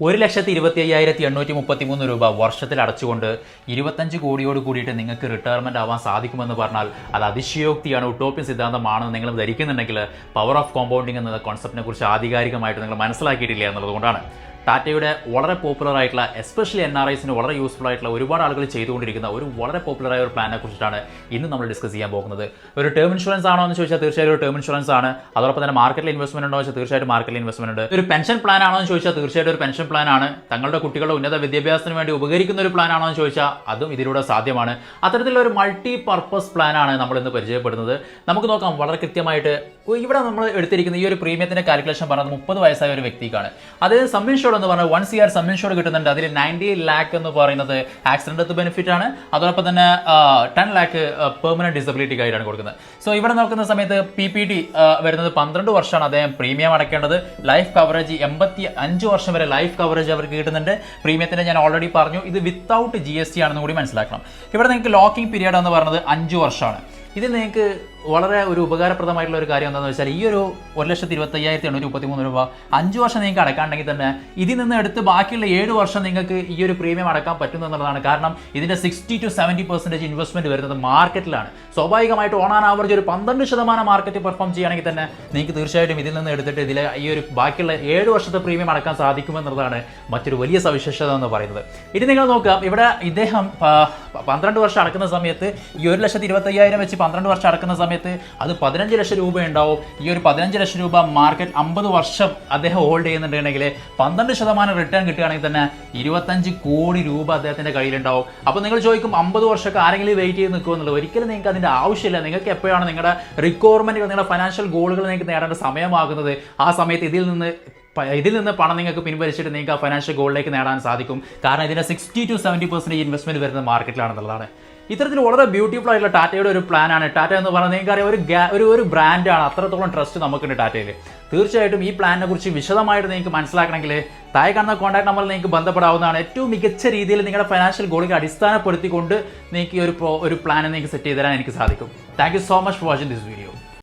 ഒരു ലക്ഷത്തി ഇരുപത്തി അയ്യായിരത്തി എണ്ണൂറ്റി മുപ്പത്തി മൂന്ന് രൂപ വർഷത്തിൽ അടച്ചുകൊണ്ട് ഇരുപത്തഞ്ച് കോടിയോട് കൂടിയിട്ട് നിങ്ങൾക്ക് റിട്ടയർമെന്റ് ആവാൻ സാധിക്കുമെന്ന് പറഞ്ഞാൽ അത് അതിശയോക്തിയാണ് ഉട്ടോപ്യൻ സിദ്ധാന്തമാണെന്ന് നിങ്ങൾ ധരിക്കുന്നുണ്ടെങ്കിൽ പവർ ഓഫ് കോമ്പൗണ്ടിങ് എന്ന കോൺസെപ്റ്റിനെ കുറിച്ച് ആധികാരികമായിട്ട് നിങ്ങൾ മനസ്സിലാക്കിയിട്ടില്ല എന്നുള്ളതുകൊണ്ടാണ്. ടാറ്റയുടെ വളരെ പോപ്പുലർ ആയിട്ടുള്ള എസ്പെഷ്യലി എൻ ആർ ഐസിന് വളരെ യൂസ്ഫുൾ ആയിട്ടുള്ള ഒരുപാട് ആളുകൾ ചെയ്തുകൊണ്ടിരിക്കുന്ന ഒരു വളരെ പോപ്പുലർ ആയ ഒരു പ്ലാനെ കുറിച്ചിട്ടാണ് ഇന്ന് നമ്മൾ ഡിസ്കസ് ചെയ്യാൻ പോകുന്നത്. ഒരു ടേം ഇൻഷുറൻസ് ആണോ എന്ന് ചോദിച്ചാൽ തീർച്ചയായും ഒരു ടേം ഇൻഷുറൻസ് ആണ്. അതോടൊപ്പം തന്നെ മാർക്കറ്റിൽ ഇൻവെസ്റ്റ്മെന്റ് ഉണ്ടോ എന്ന് ചോദിച്ചാൽ തീർച്ചയായിട്ടും മാർക്കറ്റിൽ ഇൻവെസ്റ്റ്മെന്റ് ഉണ്ട്. ഒരു പെൻഷൻ പ്ലാൻ ആണോ എന്ന് ചോദിച്ചാൽ തീർച്ചയായിട്ടും ഒരു പെൻഷൻ പ്ലാൻ ആണ്. തങ്ങളുടെ കുട്ടികളുടെ ഉന്നത വിദ്യാഭ്യാസത്തിന് വേണ്ടി ഉപകരിക്കുന്ന ഒരു പ്ലാൻ ആണോ എന്ന് ചോദിച്ചാൽ അതും ഇതിലൂടെ സാധ്യമാണ്. അത്തരത്തിലുള്ള ഒരു മൾട്ടി പർപ്പസ് പ്ലാൻ ആണ് നമ്മൾ ഇന്ന് പരിചയപ്പെടുന്നത്. നമുക്ക് നോക്കാം വളരെ കൃത്യമായിട്ട് ഇവിടെ നമ്മൾ എടുത്തിരിക്കുന്ന ഈ ഒരു പ്രീമിയത്തിന്റെ കാൽക്കുലേഷൻ പറഞ്ഞത് മുപ്പത് വയസ്സായ ഒരു വ്യക്തിക്കാണ്. അതായത് സം ഇൻഷോർഡ് എന്ന് പറഞ്ഞാൽ one C R sum insure കിട്ടുന്നുണ്ട്. അതിൽ നയന്റി ലാക്ക് എന്ന് പറയുന്നത് ആക്സിഡന്റ് ബെനിഫിറ്റ് ആണ്. അതോടൊപ്പം തന്നെ ടെൻ ലാക്ക് പെർമനന്റ് ഡിസബിലിറ്റി ആയിട്ടാണ് കൊടുക്കുന്നത്. സോ ഇവിടെ നോക്കുന്ന സമയത്ത് പി പി ഡി വരുന്നത് പന്ത്രണ്ട് വർഷമാണ് അദ്ദേഹം പ്രീമിയം അടയ്ക്കേണ്ടത്. ലൈഫ് കവറേജ് എൺപത്തി അഞ്ച് വർഷം വരെ ലൈഫ് കവറേജ് അവർക്ക് കിട്ടുന്നുണ്ട്. പ്രീമിയത്തിന്റെ ഞാൻ ഓൾറെഡി പറഞ്ഞു. ഇത് വിത്തൗട്ട് ജി എസ് ടി ആണെന്ന് കൂടി മനസ്സിലാക്കണം. ഇവിടെ നിങ്ങൾക്ക് ലോക്കിംഗ് പീരീഡ് എന്ന് പറയുന്നത് അഞ്ച് വർഷമാണ്. ഇതിൽ നിങ്ങൾക്ക് വളരെ ഒരു ഉപകാരപ്രദമായിട്ടുള്ള ഒരു കാര്യം എന്താണെന്ന് വെച്ചാൽ ഈ ഒരു ഒരു ലക്ഷത്തി ഇരുപത്തി അയ്യായിരത്തി എണ്ണൂറ്റി മുപ്പത്തി മൂന്ന് രൂപ അഞ്ച് വർഷം നിങ്ങൾക്ക് അടക്കാണ്ടെങ്കിൽ തന്നെ ഇതിൽ നിന്ന് എടുത്ത് ബാക്കിയുള്ള ഏഴ് വർഷം നിങ്ങൾക്ക് ഈ ഒരു പ്രീമിയം അടക്കാൻ പറ്റുന്നു എന്നുള്ളതാണ്. കാരണം ഇതിന്റെ sixty two seventy percentage investment വരുന്നത് മാർക്കറ്റിലാണ് സ്വാഭാവികമായിട്ട് ഓൺ ആൻ ആവറേജ് ഒരു പന്ത്രണ്ട് ശതമാനം മാർക്കറ്റ് പെർഫോം ചെയ്യുകയാണെങ്കിൽ തന്നെ നിങ്ങൾക്ക് തീർച്ചയായിട്ടും ഇതിൽ നിന്ന് എടുത്തിട്ട് ഇതിലെ ഈ ഒരു ബാക്കിയുള്ള ഏഴ് വർഷത്തെ പ്രീമിയം അടക്കാൻ സാധിക്കുമെന്നുള്ളതാണ് മറ്റൊരു വലിയ സവിശേഷത എന്ന് പറയുന്നത്. ഇനി നിങ്ങൾ നോക്കുക ഇവിടെ ഇദ്ദേഹം പന്ത്രണ്ട് വർഷം അടക്കുന്ന സമയത്ത് ഈ ഒരു ലക്ഷത്തി ഇരുപത്തയ്യായിരം വെച്ച് പന്ത്രണ്ട് വർഷം അടക്കുന്ന സമയത്ത് അത് പതിനഞ്ച് ലക്ഷം രൂപ ഉണ്ടാവും ഈ ഒരു പതിനഞ്ച് ലക്ഷം രൂപ മാർക്കറ്റ് അമ്പത് വർഷം അദ്ദേഹം ഹോൾഡ് ചെയ്യുന്നുണ്ടെങ്കിൽ പന്ത്രണ്ട് ശതമാനം റിട്ടേൺ കിട്ടുകയാണെങ്കിൽ തന്നെ ഇരുപത്തഞ്ച് കോടി രൂപ അദ്ദേഹത്തിന്റെ കയ്യിലുണ്ടാവും. അപ്പോൾ നിങ്ങൾ ചോദിക്കും അമ്പത് വർഷമൊക്കെ ആരെങ്കിലും വെയിറ്റ് ചെയ്ത് നിൽക്കുമോ എന്നുള്ളത്? ഒരിക്കലും നിങ്ങൾക്ക് അതിന്റെ ആവശ്യമില്ല. നിങ്ങൾക്ക് എപ്പോഴാണ് നിങ്ങളുടെ റിക്വയർമെന്റുകൾ നിങ്ങളുടെ ഫൈനാൻഷ്യൽ ഗോളുകൾ നിങ്ങൾക്ക് നേടേണ്ട സമയമാകുന്നത്? ആ സമയത്ത് ഇതിൽ നിന്ന് ഇതിൽ നിന്ന് പണം നിങ്ങൾക്ക് പിൻവലിച്ചിട്ട് നിങ്ങൾക്ക് ആ ഫൈനാൻഷ്യൽ ഗോളിലേക്ക് നേടാൻ സാധിക്കും. കാരണം ഇതിന്റെ sixty two seventy percentage investment വരുന്നത് മാർക്കറ്റിലാണെന്നുള്ളതാണ് ഇത്തരത്തിൽ വളരെ ബ്യൂട്ടിഫുൾ ആയിട്ടുള്ള ടാറ്റയുടെ ഒരു പ്ലാനാണ് ടാറ്റ എന്ന് പറയുന്നത് നിങ്ങൾക്കറിയാം ഒരു ഒരു ഒരു ബ്രാൻഡാണ് അത്രത്തോളം ട്രസ്റ്റ് നമുക്കുണ്ട് ടാറ്റയിൽ. തീർച്ചയായിട്ടും ഈ പ്ലാനിനെ കുറിച്ച് വിശദമായിട്ട് നിങ്ങൾക്ക് മനസ്സിലാക്കണമെങ്കിൽ താഴെ കാണുന്ന കോൺടാക്ട് നമ്പറിൽ നിങ്ങൾക്ക് ബന്ധപ്പെടാവുന്നതാണ്. ഏറ്റവും മികച്ച രീതിയിൽ നിങ്ങളുടെ ഫൈനാൻഷ്യൽ ഗോളുകൾ അടിസ്ഥാനപ്പെടുത്തിക്കൊണ്ട് നിങ്ങൾക്ക് ഈ ഒരു ഒരു പ്ലാൻ നിങ്ങൾക്ക് സെറ്റ് ചെയ്ത് തരാൻ എനിക്ക് സാധിക്കും. Thank so much for watching this video